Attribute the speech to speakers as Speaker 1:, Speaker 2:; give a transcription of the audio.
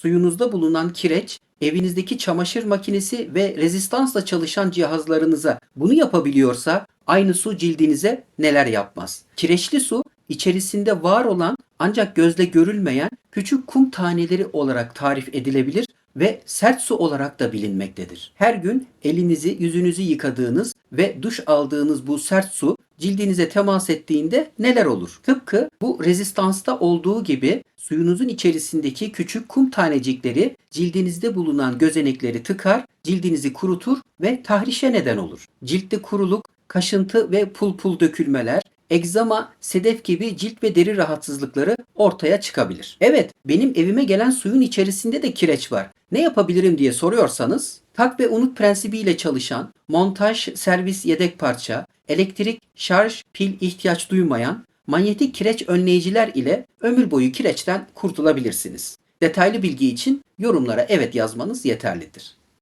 Speaker 1: suyunuzda bulunan kireç, evinizdeki çamaşır makinesi ve rezistansla çalışan cihazlarınıza bunu yapabiliyorsa aynı su cildinize neler yapmaz? Kireçli su içerisinde var olan ancak gözle görülmeyen küçük kum taneleri olarak tarif edilebilir ve sert su olarak da bilinmektedir. Her gün elinizi, yüzünüzü yıkadığınız ve duş aldığınız bu sert su cildinize temas ettiğinde neler olur? Tıpkı bu rezistansta olduğu gibi suyunuzun içerisindeki küçük kum tanecikleri cildinizde bulunan gözenekleri tıkar, cildinizi kurutur ve tahrişe neden olur. Ciltte kuruluk, kaşıntı ve pul pul dökülmeler, egzama, sedef gibi cilt ve deri rahatsızlıkları ortaya çıkabilir. Evet, benim evime gelen suyun içerisinde de kireç var. Ne yapabilirim diye soruyorsanız, tak ve unut prensibiyle çalışan, montaj, servis yedek parça, elektrik, şarj, pil ihtiyaç duymayan, manyetik kireç önleyiciler ile ömür boyu kireçten kurtulabilirsiniz. Detaylı bilgi için yorumlara evet yazmanız yeterlidir.